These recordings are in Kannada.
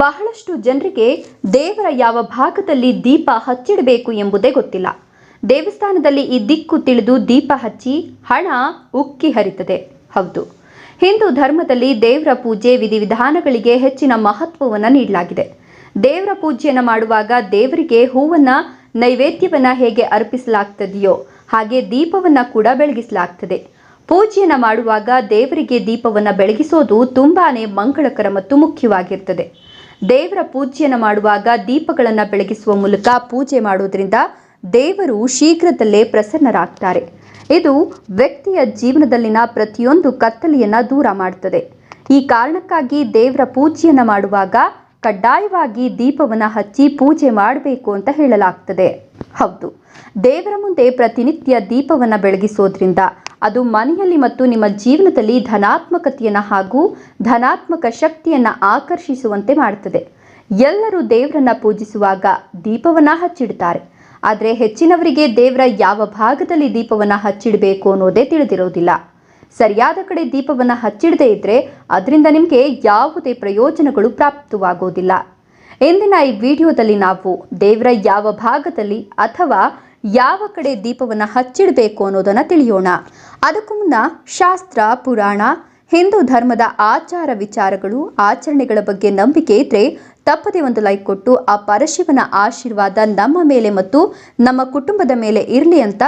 ಬಹಳಷ್ಟು ಜನರಿಗೆ ದೇವರ ಯಾವ ಭಾಗದಲ್ಲಿ ದೀಪ ಹಚ್ಚಿಡಬೇಕು ಎಂಬುದೇ ಗೊತ್ತಿಲ್ಲ. ದೇವಸ್ಥಾನದಲ್ಲಿ ಈ ದಿಕ್ಕು ತಿಳಿದು ದೀಪ ಹಚ್ಚಿ ಹಣ ಉಕ್ಕಿ ಹರಿತದೆ. ಹೌದು. ಹಿಂದೂ ಧರ್ಮದಲ್ಲಿ ದೇವರ ಪೂಜೆ ವಿಧಿವಿಧಾನಗಳಿಗೆ ಹೆಚ್ಚಿನ ಮಹತ್ವವನ್ನು ನೀಡಲಾಗಿದೆ. ದೇವರ ಪೂಜೆಯನ್ನು ಮಾಡುವಾಗ ದೇವರಿಗೆ ಹೂವನ್ನ, ನೈವೇದ್ಯವನ್ನ ಹೇಗೆ ಅರ್ಪಿಸಲಾಗ್ತದೆಯೋ ಹಾಗೆ ದೀಪವನ್ನ ಕೂಡ ಬೆಳಗಿಸಲಾಗ್ತದೆ. ಪೂಜೆಯನ್ನು ಮಾಡುವಾಗ ದೇವರಿಗೆ ದೀಪವನ್ನು ಬೆಳಗಿಸೋದು ತುಂಬಾನೇ ಮಂಗಳಕರ ಮತ್ತು ಮುಖ್ಯವಾಗಿರ್ತದೆ. ದೇವರ ಪೂಜೆಯನ್ನು ಮಾಡುವಾಗ ದೀಪಗಳನ್ನು ಬೆಳಗಿಸುವ ಮೂಲಕ ಪೂಜೆ ಮಾಡೋದ್ರಿಂದ ದೇವರು ಶೀಘ್ರದಲ್ಲೇ ಪ್ರಸನ್ನರಾಗ್ತಾರೆ. ಇದು ವ್ಯಕ್ತಿಯ ಜೀವನದಲ್ಲಿನ ಪ್ರತಿಯೊಂದು ಕತ್ತಲೆಯನ್ನು ದೂರ ಮಾಡುತ್ತದೆ ಈ ಕಾರಣಕ್ಕಾಗಿ ದೇವರ ಪೂಜೆಯನ್ನು ಮಾಡುವಾಗ ಕಡ್ಡಾಯವಾಗಿ ದೀಪವನ್ನು ಹಚ್ಚಿ ಪೂಜೆ ಮಾಡಬೇಕು ಅಂತ ಹೇಳಲಾಗ್ತದೆ. ಹೌದು, ದೇವರ ಮುಂದೆ ಪ್ರತಿನಿತ್ಯ ದೀಪವನ್ನು ಬೆಳಗಿಸೋದ್ರಿಂದ ಅದು ಮನೆಯಲ್ಲಿ ಮತ್ತು ನಿಮ್ಮ ಜೀವನದಲ್ಲಿ ಧನಾತ್ಮಕತೆಯನ್ನು ಹಾಗೂ ಧನಾತ್ಮಕ ಶಕ್ತಿಯನ್ನು ಆಕರ್ಷಿಸುವಂತೆ ಮಾಡುತ್ತದೆ ಎಲ್ಲರೂ ದೇವರನ್ನ ಪೂಜಿಸುವಾಗ ದೀಪವನ್ನ ಹಚ್ಚಿಡ್ತಾರೆ. ಆದರೆ ಹೆಚ್ಚಿನವರಿಗೆ ದೇವರ ಯಾವ ಭಾಗದಲ್ಲಿ ದೀಪವನ್ನು ಹಚ್ಚಿಡಬೇಕು ಅನ್ನೋದೇ ತಿಳಿದಿರೋದಿಲ್ಲ. ಸರಿಯಾದ ಕಡೆ ದೀಪವನ್ನು ಹಚ್ಚಿಡದೇ ಇದ್ದರೆ ಅದರಿಂದ ನಿಮಗೆ ಯಾವುದೇ ಪ್ರಯೋಜನಗಳು ಪ್ರಾಪ್ತವಾಗೋದಿಲ್ಲ. ಇಂದಿನ ಈ ವಿಡಿಯೋದಲ್ಲಿ ನಾವು ದೇವರ ಯಾವ ಭಾಗದಲ್ಲಿ ಅಥವಾ ಯಾವ ಕಡೆ ದೀಪವನ್ನು ಹಚ್ಚಿಡಬೇಕು ಅನ್ನೋದನ್ನು ತಿಳಿಯೋಣ. ಅದಕ್ಕೂ ಮುನ್ನ ಶಾಸ್ತ್ರ, ಪುರಾಣ, ಹಿಂದೂ ಧರ್ಮದ ಆಚಾರ ವಿಚಾರಗಳು, ಆಚರಣೆಗಳ ಬಗ್ಗೆ ನಂಬಿಕೆ ಇದ್ರೆ ತಪ್ಪದೆ ಒಂದು ಲೈಕ್ ಕೊಟ್ಟು ಆ ಪರಶಿವನ ಆಶೀರ್ವಾದ ನಮ್ಮ ಮೇಲೆ ಮತ್ತು ನಮ್ಮ ಕುಟುಂಬದ ಮೇಲೆ ಇರಲಿ ಅಂತ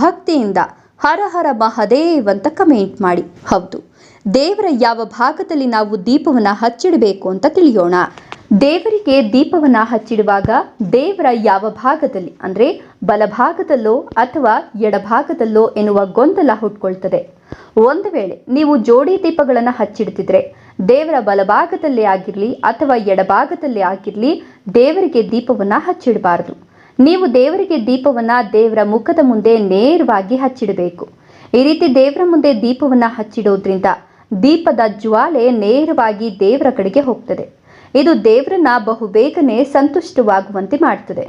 ಭಕ್ತಿಯಿಂದ ಹರ ಹರ ಮಹದೇವ್ ಅಂತ ಕಮೆಂಟ್ ಮಾಡಿ. ಹೌದು, ದೇವರ ಯಾವ ಭಾಗದಲ್ಲಿ ನಾವು ದೀಪವನ್ನು ಹಚ್ಚಿಡಬೇಕು ಅಂತ ತಿಳಿಯೋಣ. ದೇವರಿಗೆ ದೀಪವನ್ನು ಹಚ್ಚಿಡುವಾಗ ದೇವರ ಯಾವ ಭಾಗದಲ್ಲಿ? ಅಂದರೆ ಬಲಭಾಗದಲ್ಲೋ ಅಥವಾ ಎಡಭಾಗದಲ್ಲೋ ಎನ್ನುವ ಗೊಂದಲ ಹುಟ್ಕೊಳ್ತದೆ. ಒಂದು ವೇಳೆ ನೀವು ಜೋಡಿ ದೀಪಗಳನ್ನು ಹಚ್ಚಿಡ್ತಿದ್ರೆ ದೇವರ ಬಲಭಾಗದಲ್ಲೇ ಆಗಿರಲಿ ಅಥವಾ ಎಡಭಾಗದಲ್ಲೇ ಆಗಿರಲಿ ದೇವರಿಗೆ ದೀಪವನ್ನು ಹಚ್ಚಿಡಬಾರದು. ನೀವು ದೇವರಿಗೆ ದೀಪವನ್ನು ದೇವರ ಮುಖದ ಮುಂದೆ ನೇರವಾಗಿ ಹಚ್ಚಿಡಬೇಕು. ಈ ರೀತಿ ದೇವರ ಮುಂದೆ ದೀಪವನ್ನು ಹಚ್ಚಿಡೋದ್ರಿಂದ ದೀಪದ ಜ್ವಾಲೆ ನೇರವಾಗಿ ದೇವರ ಕಡೆಗೆ ಹೋಗ್ತದೆ. ಇದು ದೇವರನ್ನ ಬಹುಬೇಗನೆ ಸಂತುಷ್ಟವಾಗುವಂತೆ ಮಾಡ್ತದೆ.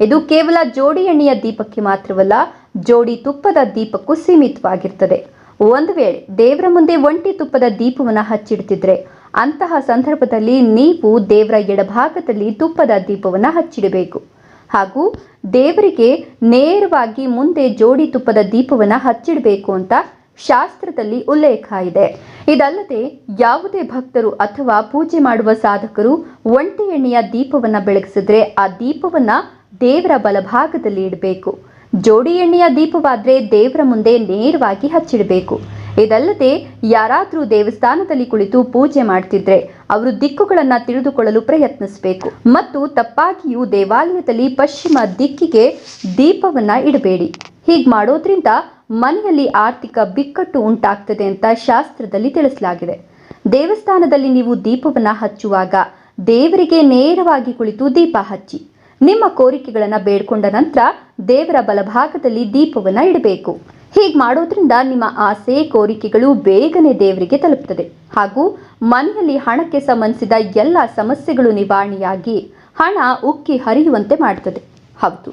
ಇದು ಕೇವಲ ಜೋಡಿ ಎಣ್ಣೆಯ ದೀಪಕ್ಕೆ ಮಾತ್ರವಲ್ಲ, ಜೋಡಿ ತುಪ್ಪದ ದೀಪಕ್ಕೂ ಸೀಮಿತವಾಗಿರ್ತದೆ. ಒಂದು ವೇಳೆ ದೇವರ ಮುಂದೆ ಒಂಟಿ ತುಪ್ಪದ ದೀಪವನ್ನು ಹಚ್ಚಿಡ್ತಿದ್ರೆ, ಅಂತಹ ಸಂದರ್ಭದಲ್ಲಿ ನೀವು ದೇವರ ಎಡಭಾಗದಲ್ಲಿ ತುಪ್ಪದ ದೀಪವನ್ನು ಹಚ್ಚಿಡಬೇಕು. ಹಾಗೂ ದೇವರಿಗೆ ನೇರವಾಗಿ ಮುಂದೆ ಜೋಡಿ ತುಪ್ಪದ ದೀಪವನ್ನು ಹಚ್ಚಿಡಬೇಕು ಅಂತ ಶಾಸ್ತ್ರದಲ್ಲಿ ಉಲ್ಲೇಖ ಇದೆ. ಇದಲ್ಲದೆ, ಯಾವುದೇ ಭಕ್ತರು ಅಥವಾ ಪೂಜೆ ಮಾಡುವ ಸಾಧಕರು ಒಂಟಿ ಎಣ್ಣೆಯ ದೀಪವನ್ನು ಬೆಳಗಿಸಿದ್ರೆ ಆ ದೀಪವನ್ನ ದೇವರ ಬಲಭಾಗದಲ್ಲಿ ಇಡಬೇಕು. ಜೋಡಿ ಎಣ್ಣೆಯ ದೀಪವಾದ್ರೆ ದೇವರ ಮುಂದೆ ನೇರವಾಗಿ ಹಚ್ಚಿಡಬೇಕು. ಇದಲ್ಲದೆ, ಯಾರಾದರೂ ದೇವಸ್ಥಾನದಲ್ಲಿ ಕುಳಿತು ಪೂಜೆ ಮಾಡ್ತಿದ್ರೆ ಅವರು ದಿಕ್ಕುಗಳನ್ನು ತಿಳಿದುಕೊಳ್ಳಲು ಪ್ರಯತ್ನಿಸಬೇಕು. ಮತ್ತು ತಪ್ಪಾಗಿಯೂ ದೇವಾಲಯದಲ್ಲಿ ಪಶ್ಚಿಮ ದಿಕ್ಕಿಗೆ ದೀಪವನ್ನ ಇಡಬೇಡಿ. ಹೀಗೆ ಮಾಡೋದ್ರಿಂದ ಮನೆಯಲ್ಲಿ ಆರ್ಥಿಕ ಬಿಕ್ಕಟ್ಟು ಉಂಟಾಗ್ತದೆ ಅಂತ ಶಾಸ್ತ್ರದಲ್ಲಿ ತಿಳಿಸಲಾಗಿದೆ. ದೇವಸ್ಥಾನದಲ್ಲಿ ನೀವು ದೀಪವನ್ನು ಹಚ್ಚುವಾಗ ದೇವರಿಗೆ ನೇರವಾಗಿ ಕುಳಿತು ದೀಪ ಹಚ್ಚಿ, ನಿಮ್ಮ ಕೋರಿಕೆಗಳನ್ನು ಬೇಡ್ಕೊಂಡ ನಂತರ ದೇವರ ಬಲಭಾಗದಲ್ಲಿ ದೀಪವನ್ನು ಇಡಬೇಕು. ಹೀಗೆ ಮಾಡೋದ್ರಿಂದ ನಿಮ್ಮ ಆಸೆ, ಕೋರಿಕೆಗಳು ಬೇಗನೆ ದೇವರಿಗೆ ತಲುಪ್ತದೆ. ಹಾಗೂ ಮನೆಯಲ್ಲಿ ಹಣಕ್ಕೆ ಸಂಬಂಧಿಸಿದ ಎಲ್ಲ ಸಮಸ್ಯೆಗಳು ನಿವಾರಣೆಯಾಗಿ ಹಣ ಉಕ್ಕಿ ಹರಿಯುವಂತೆ ಮಾಡ್ತದೆ. ಹೌದು.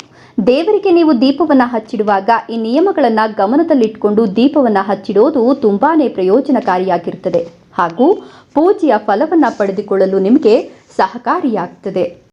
ದೇವರಿಗೆ ನೀವು ದೀಪವನ್ನು ಹಚ್ಚಿಡುವಾಗ ಈ ನಿಯಮಗಳನ್ನು ಗಮನದಲ್ಲಿಟ್ಟುಕೊಂಡು ದೀಪವನ್ನು ಹಚ್ಚಿಡೋದು ತುಂಬಾನೇ ಪ್ರಯೋಜನಕಾರಿಯಾಗಿರುತ್ತದೆ ಹಾಗೂ ಪೂಜೆಯ ಫಲವನ್ನು ಪಡೆದುಕೊಳ್ಳಲು ನಿಮಗೆ ಸಹಕಾರಿಯಾಗ್ತದೆ.